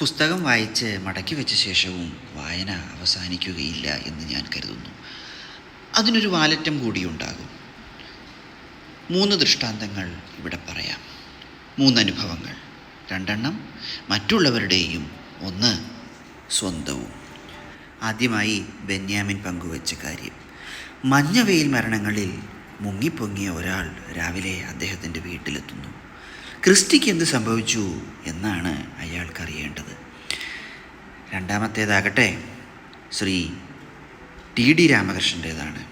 പുസ്തകം വായിച്ച് മടക്കി വെച്ച ശേഷവും വായന അവസാനിക്കുകയില്ല എന്ന് ഞാൻ കരുതുന്നു. അതിനൊരു വാലറ്റം കൂടിയുണ്ടാകും മൂന്ന് ദൃഷ്ടാന്തങ്ങൾ ഇവിടെ പറയാം. മൂന്നനുഭവങ്ങൾ. രണ്ടെണ്ണം മറ്റുള്ളവരുടെയും ഒന്ന് സ്വന്തവും. ആദ്യമായി ബെന്യാമിൻ പങ്കുവച്ച കാര്യം. മഞ്ഞവെയിൽ മരണങ്ങളിൽ മുങ്ങിപ്പൊങ്ങിയ ഒരാൾ രാവിലെ അദ്ദേഹത്തിന്റെ വീട്ടിലെത്തുന്നു. ക്രിസ്റ്റിക്ക് എന്ത് സംഭവിച്ചു എന്നാണ് അയാൾക്കറിയേണ്ടത് രണ്ടാമത്തേതാകട്ടെ ശ്രീ ടി ഡി രാമകൃഷ്ണന്റേതാണ്.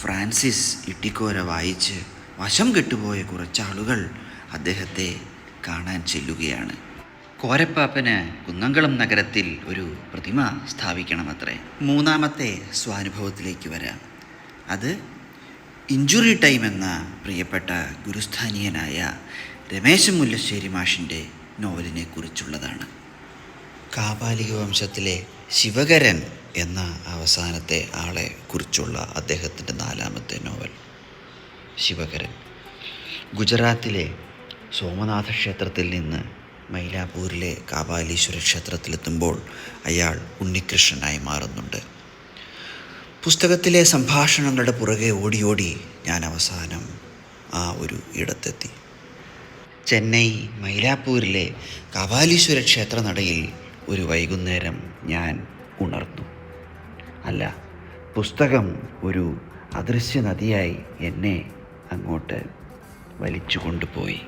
ഫ്രാൻസിസ് ഇട്ടിക്കോര വായിച്ച് വശം കെട്ടുപോയ കുറച്ചാളുകൾ അദ്ദേഹത്തെ കാണാൻ ചെല്ലുകയാണ്. കോരപ്പാപ്പന് കുന്നംകുളം നഗരത്തിൽ ഒരു പ്രതിമ സ്ഥാപിക്കണമത്രേ. മൂന്നാമത്തെ സ്വാനുഭവത്തിലേക്ക് വരാം. അത് ഇഞ്ചുറി ടൈം എന്ന പ്രിയപ്പെട്ട ഗുരുസ്ഥാനീയനായ രമേശ് മുല്ലശ്ശേരി മാഷിന്റെ നോവലിനെ കുറിച്ചുള്ളതാണ് കാപാലിക വംശത്തിലെ ശിവകരൻ എന്ന അവസാനത്തെ ആളെ കുറിച്ചുള്ള അദ്ദേഹത്തിന്റെ നാലാമത്തെ നോവൽ ശിവകരൻ. ഗുജറാത്തിലെ സോമനാഥ ക്ഷേത്രത്തിൽ നിന്ന് മൈലാപൂരിലെ കാപാലീശ്വര ക്ഷേത്രത്തിലെത്തുമ്പോൾ അയാൾ ഉണ്ണികൃഷ്ണനായി മാറുന്നുണ്ട്. പുസ്തകത്തിലെ സംഭാഷണങ്ങളുടെ പുറകെ ഓടിയോടി ഓടി ഞാൻ അവസാനം ആ ഒരു ഇടത്തെത്തി. ചെന്നൈ മൈലാപ്പൂരിലെ കപാലീശ്വര ക്ഷേത്ര നടയിൽ ഒരു വൈകുന്നേരം ഞാൻ ഉണർന്നു. അല്ല പുസ്തകം ഒരു അദൃശ്യ നദിയായി എന്നെ അങ്ങോട്ട് വലിച്ചു കൊണ്ടുപോയി